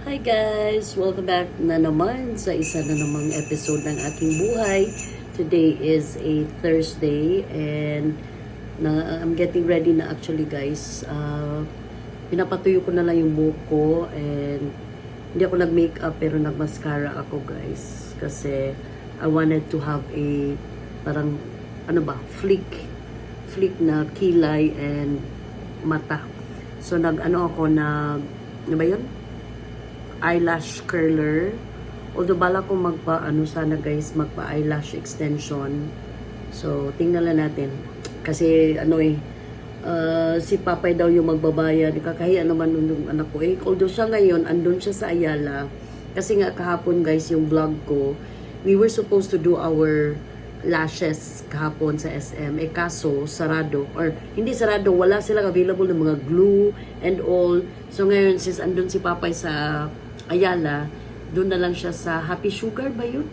Hi guys! Welcome back na naman sa isa na namang episode ng aking buhay. Today is a Thursday and na, I'm getting ready na actually guys. Uh, pinapatuyo ko na lang yung buhok ko and hindi ako nag-makeup pero nag-mascara ako guys. Kasi I wanted to have a parang ano ba, flick flick na kilay and mata. So nag-ano ako nag ano ba yun? Eyelash curler. Although bala ko magpa ano sana guys, magpa eyelash extension. So tingnan lang natin. Kasi ano eh uh, si Papay daw yung magbabayad. Kakahiya naman nun yung anak ko eh. Although siya ngayon andun siya sa Ayala. Kasi nga kahapon guys yung vlog ko, we were supposed to do our lashes kahapon sa SM. Eh kaso, sarado. Or hindi sarado, wala silang available ng mga glue and all. So ngayon, since andun si Papay sa Ayala, doon na lang siya sa Happy Sugar ba yun?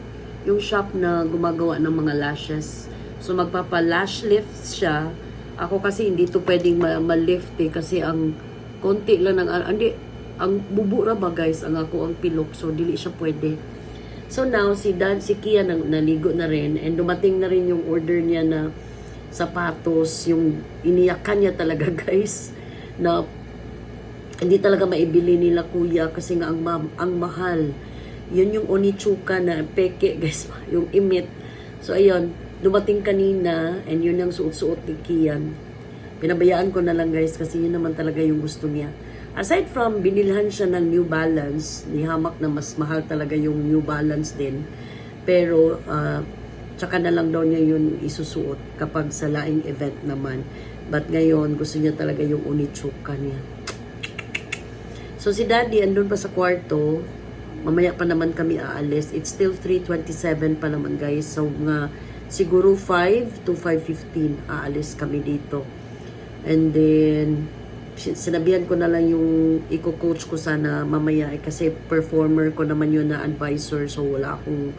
Yung shop na gumagawa ng mga lashes. So magpapa-lash lift siya. Ako kasi hindi to pwedeng ma- ma-lift eh kasi ang konti lang ng ah, hindi ang bubura ba guys ang ako ang pilok so dili siya pwede. So now si Dad si Kia nang naligo na rin and dumating na rin yung order niya na sapatos yung iniyakan niya talaga guys na hindi talaga maibili nila kuya kasi nga ang, ma- ang mahal. Yun yung onichuka na peke guys, yung imit. So ayun, dumating kanina and yun yung suot-suot ni Kian. Pinabayaan ko na lang guys kasi yun naman talaga yung gusto niya. Aside from binilhan siya ng New Balance, ni Hamak na mas mahal talaga yung New Balance din. Pero uh, tsaka na lang daw niya yun isusuot kapag sa laing event naman. But ngayon, gusto niya talaga yung onichuka niya. So si Daddy andun pa sa kwarto. Mamaya pa naman kami aalis. It's still 3.27 pa naman guys. So nga siguro 5 to 5.15 aalis kami dito. And then sin- sinabihan ko na lang yung i-coach ko sana mamaya eh, kasi performer ko naman yun na advisor. So wala akong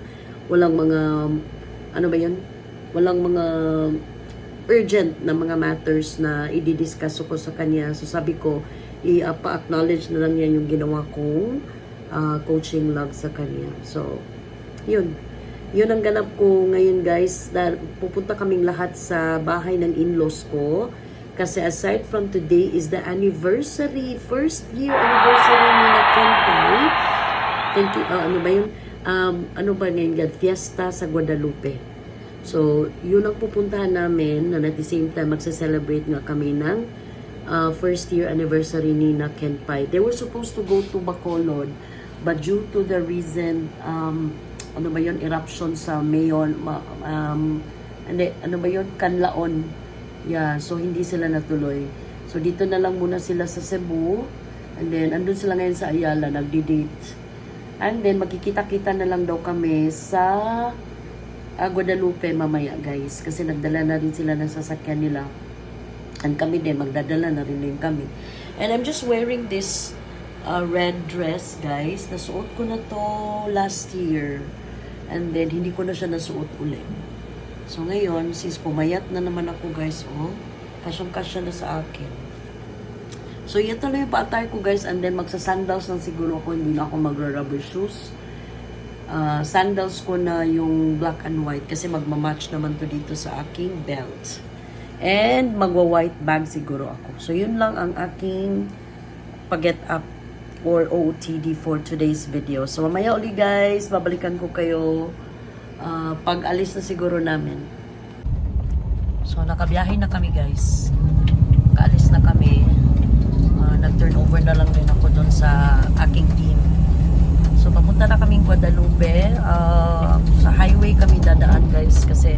walang mga ano ba yun? Walang mga urgent na mga matters na i-discuss ko sa kanya. So sabi ko, i-pa-acknowledge na lang yan yung ginawa kong uh, coaching log sa kanya. So, yun. Yun ang ganap ko ngayon guys. Dahil pupunta kaming lahat sa bahay ng in-laws ko. Kasi aside from today is the anniversary, first year anniversary ni na Kentay. Thank you, uh, ano ba yun? Um, ano ba ngayon? Fiesta sa Guadalupe. So, yun ang pupuntahan namin and at the same time magsa-celebrate nga kami ng uh, first year anniversary ni na Kenpai. They were supposed to go to Bacolod but due to the reason um, ano ba yun, eruption sa Mayon, ma- um, hindi, ano ba yun, Kanlaon. Yeah, so hindi sila natuloy. So dito na lang muna sila sa Cebu and then andun sila ngayon sa Ayala, nagdi-date. And then magkikita-kita na lang daw kami sa uh, Guadalupe mamaya guys kasi nagdala na rin sila ng sasakyan nila and kami din magdadala na rin din kami. And I'm just wearing this uh, red dress guys. Nasuot ko na to last year. And then hindi ko na siya nasuot ulit so ngayon since pumayat na naman ako guys oh kasyang kasya na sa akin. So, yan tuloy yung pa-attire ko guys. And then magsa-sandals lang siguro ako. Hindi na ako magra-rubber shoes. Uh, sandals ko na yung black and white kasi magmamatch naman to dito sa aking belt. And magwa-white bag siguro ako. So yun lang ang aking pag-get up or OOTD for today's video. So mamaya uli guys, babalikan ko kayo uh, pag alis na siguro namin. So nakabiyahe na kami guys. Kaalis na kami. Uh, nag-turnover na lang din ako doon sa aking team. So papunta na kaming Guadalupe. Uh, sa highway kami dadaan guys kasi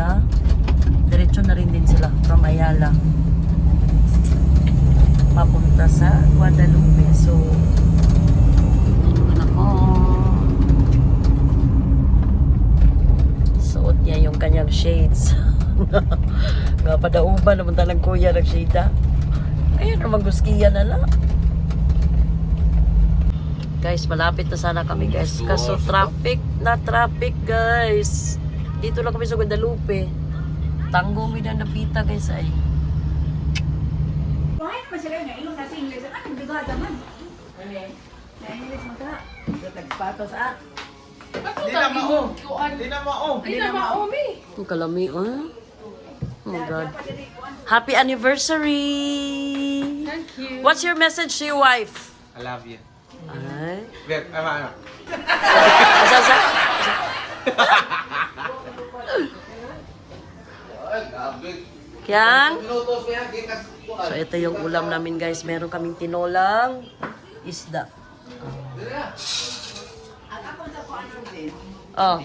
Kuya, diretso na rin din sila from Ayala. Papunta sa Guadalupe. So, ano ako, suot niya yung kanyang shades. nga padauban naman talang kuya nag-shade ah. Ayun naman guskiya na lang. Guys, malapit na sana kami guys. Kaso traffic na traffic guys. Dito lang kami sa Guadalupe. Tango mi na napita guys ay. Kahit pa sila nga, ilong kasi English. Ano, bigada man. Na English mo ka. Tagpatos ah. Di na mao. Di na mao. Di na maomi. Ang kalami, ah. Oh my God. Happy anniversary! Thank you. What's your message to your wife? I love you. Ay. Wait, ama, ama. Asa, asa? Kyan? So, ito yung ulam namin, guys. Meron kaming tinolang isda. Oh,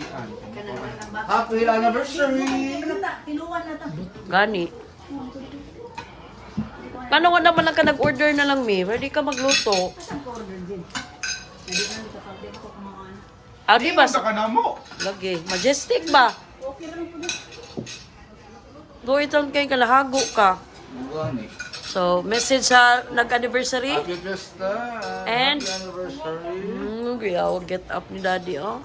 Happy anniversary! Gani. Paano ka naman lang ka nag-order na lang, Mi? Ready ka magluto. Ah, di ba? Lagi. Majestic ba? Okay lang po na. Do itong kay kalahago ka. So, message sa nag-anniversary. Happy Fiesta. And? Happy anniversary. Hmm, yaw, get up ni daddy, oh.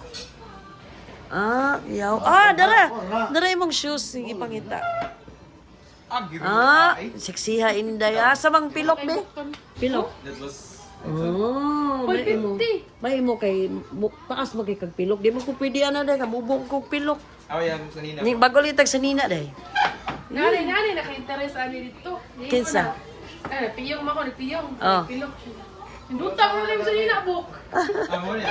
Ah, yaw. Ah, dara. Dara imong shoes. Sige, pangita. Ah. Ah, seksiha inday. Ah, sa mang pilok, be? Pilok. That was... Oh, may imo. 550. May imo kay, taas mo kay kag pilok. Di mo ko pwede ana day, kamubong kog pilok. Oh, yan. Sa nina. Ni bago litag sa nina day. Nani, nani, naka-interest ani dito. Kinsa? Eh, piyong mo ko, ni piyong. Oh. Pilok siya. Hinduta mo rin sa nina, book. Amo niya.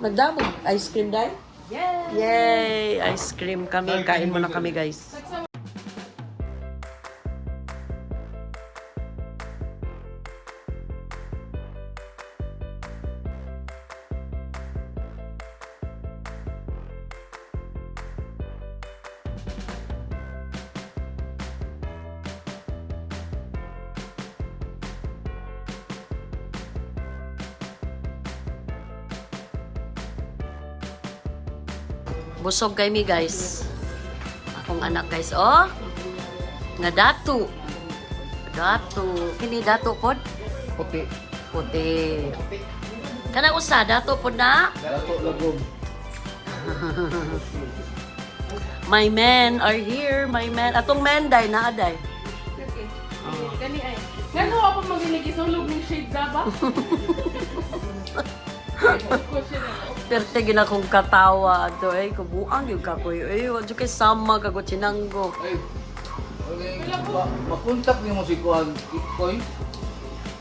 Nagdamog ice cream day? Yes. Yay! Ice cream kami. Kain muna kami, guys. Busog kay mi, guys. Akong anak, guys. Oh! Nga datu. Datu. Kini datu pod? Puti. Puti. Kana usa datu pod na? Dato lagom. My men are here. My men. Atong men day na day. Okay. Gani ay. Ngano ako maginig isulog ng shade zaba? Perte gina kong katawa ato eh kubuang yung kakoy. Eh wadyo kay sama kago chinanggo. Ay, okay, ma makontak niyo mo si Kuan Koy.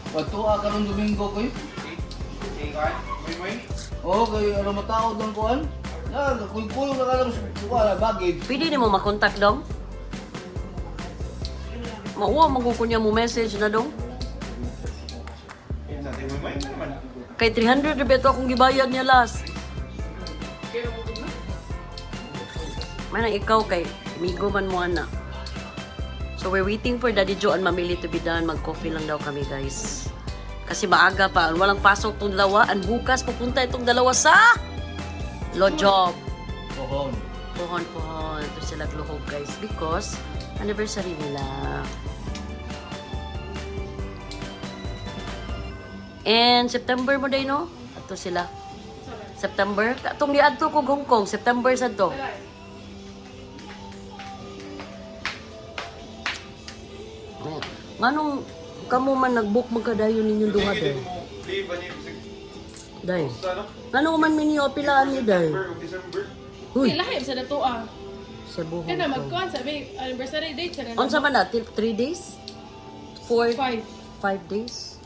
Pagtuwa ka ng Domingo, Koy. Oo, kay ano matao doon, Kuan. Na, kuy-kuyo na ka lang sa Kuan, bagay. Pwede ni mo makontak dong? Mauwa magukunya mo message na dong. Kay 300 na beto akong gibayad niya last. May na ikaw kay Migo man mo ana. So we're waiting for Daddy Joe and Mamili to be done. Mag-coffee lang daw kami guys. Kasi maaga pa. Walang pasok tong dalawa. And bukas pupunta itong dalawa sa Lo Job. Pohon. Pohon, pohon. Ito sila gluhog guys. Because anniversary nila. And September mo day no? Ato sila. September. Katong giadto ko Hong Kong. September sa to. Nganong kamo man nag-book magkadayon ninyong duha day? Day. Nganong man minyo pilaan ni day? Huy, Ilahim sa dato ah. Cebu Kana Hong Kong. magkuhan sabi anniversary date sa On sa man na? 3 days? 4 Five. 5 days?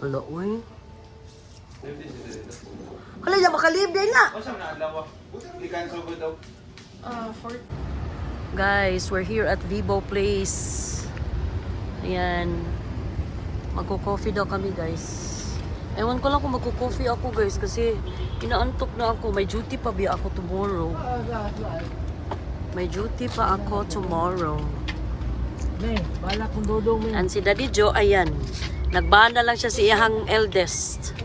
Wala, uy. Wala na makalib din na. Ah, four. Guys, we're here at Vivo Place. Ayan. Magko-coffee daw kami, guys. Ewan ko lang kung magko-coffee ako, guys, kasi kinaantok na ako. May duty pa ba ako tomorrow? May duty pa ako tomorrow. May, bala kong dodong may. And si Daddy Joe, ayan. Nagbaan na lang siya sa iyang eldest.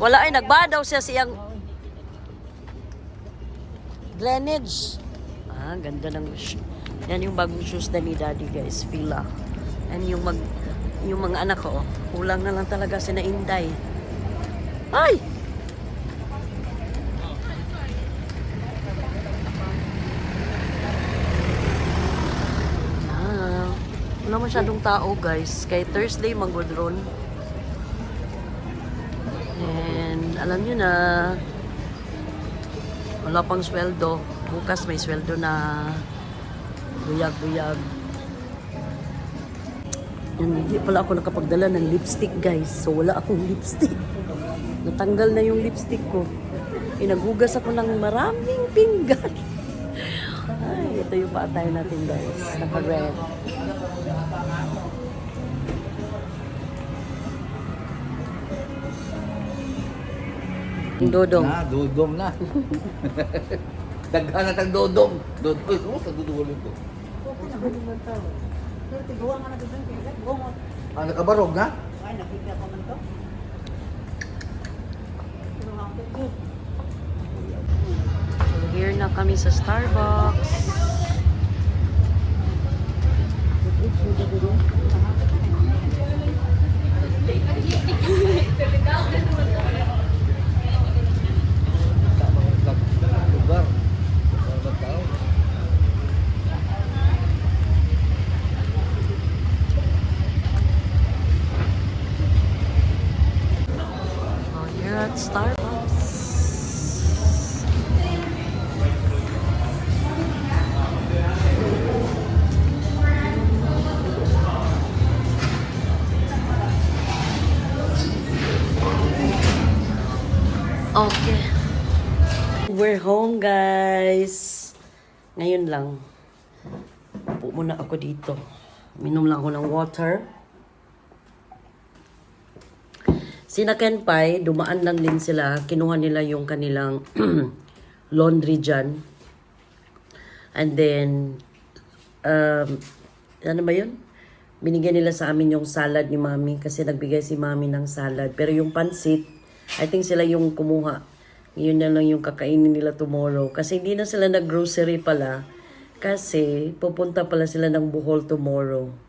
Wala ay, nagbaan daw siya sa iyang Glenage. Ah, ganda ng Yan yung bagong shoes na ni Daddy, guys. Fila. And yung mag yung mga anak ko, oh, kulang na lang talaga si na Inday. Ay! masyadong tao guys. Kay Thursday magudron. And alam nyo na, wala pang sweldo. Bukas may sweldo na buyag-buyag. Yan, hindi pala ako nakapagdala ng lipstick guys. So wala akong lipstick. Natanggal na yung lipstick ko. Inagugas ako ng maraming pinggan. Ay, ito yung paatay natin guys. Naka-red. Dodong. Na, dodom na. Daghan na tag dodom. Dod, uy, kumusta dudulog ko? Ah, nakabarog na? Ay, nakikita ko man to. So, here na kami sa Starbucks. Starbucks. Okay. We're home, guys. Ngayon lang. Upo muna ako dito. Minom lang ako ng water. Sina Kenpai, dumaan lang din sila. Kinuha nila yung kanilang laundry dyan. And then, um, ano ba yun? Binigyan nila sa amin yung salad ni Mami kasi nagbigay si Mami ng salad. Pero yung pansit, I think sila yung kumuha. Yun na lang yung kakainin nila tomorrow. Kasi hindi na sila nag-grocery pala. Kasi pupunta pala sila ng Bohol tomorrow.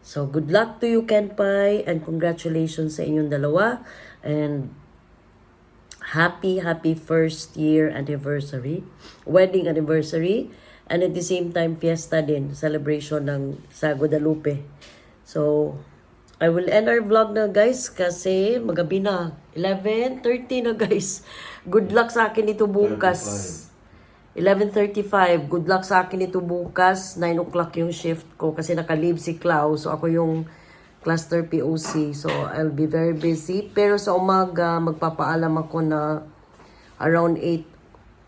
So, good luck to you, Kenpai, and congratulations sa inyong dalawa. And happy, happy first year anniversary, wedding anniversary, and at the same time, fiesta din, celebration ng sa Guadalupe. So, I will end our vlog na guys kasi magabi na. 11.30 na guys. Good luck sa akin ito bukas. 11.35. Good luck sa akin ito bukas. 9 o'clock yung shift ko kasi naka-leave si Clau. So ako yung cluster POC. So I'll be very busy. Pero sa umaga, magpapaalam ako na around 8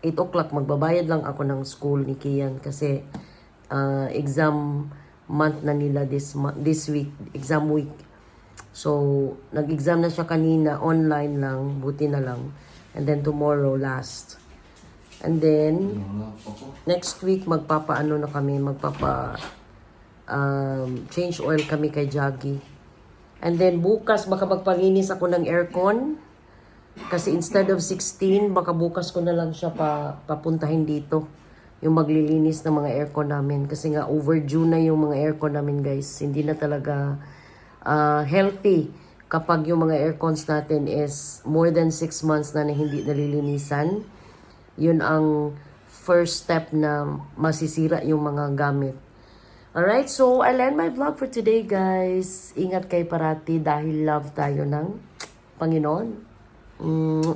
8 o'clock magbabayad lang ako ng school ni Kian kasi uh, exam month na nila this mo- this week, exam week. So, nag-exam na siya kanina, online lang, buti na lang. And then tomorrow, last. And then, next week, magpapaano na kami, magpapa um, change oil kami kay Jaggy. And then, bukas, baka magpanginis ako ng aircon. Kasi instead of 16, baka bukas ko na lang siya pa, papuntahin dito. Yung maglilinis ng mga aircon namin. Kasi nga, overdue na yung mga aircon namin, guys. Hindi na talaga ah, healthy kapag yung mga aircons natin is more than 6 months na, na hindi nalilinisan. Yun ang first step na masisira yung mga gamit. Alright, so I'll end my vlog for today, guys. Ingat kayo parati dahil love tayo ng Panginoon. Mm.